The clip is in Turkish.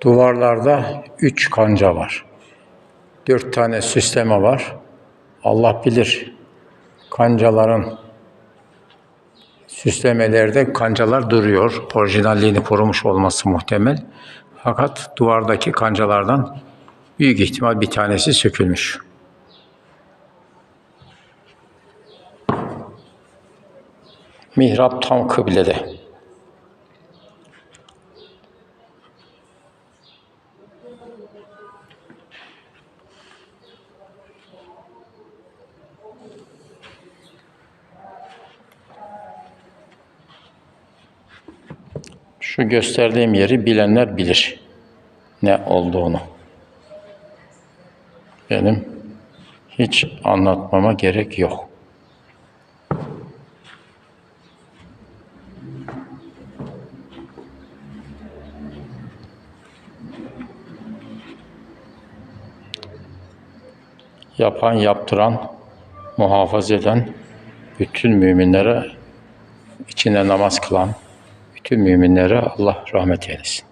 Duvarlarda üç kanca var. Dört tane süsleme var. Allah bilir kancaların süslemelerde kancalar duruyor. Orijinalliğini korumuş olması muhtemel. Fakat duvardaki kancalardan büyük ihtimal bir tanesi sökülmüş. Mihrap tam kıblede. Şu gösterdiğim yeri bilenler bilir ne olduğunu. Benim hiç anlatmama gerek yok. Yapan, yaptıran, muhafaza eden bütün müminlere içinde namaz kılan bütün müminlere Allah rahmet eylesin.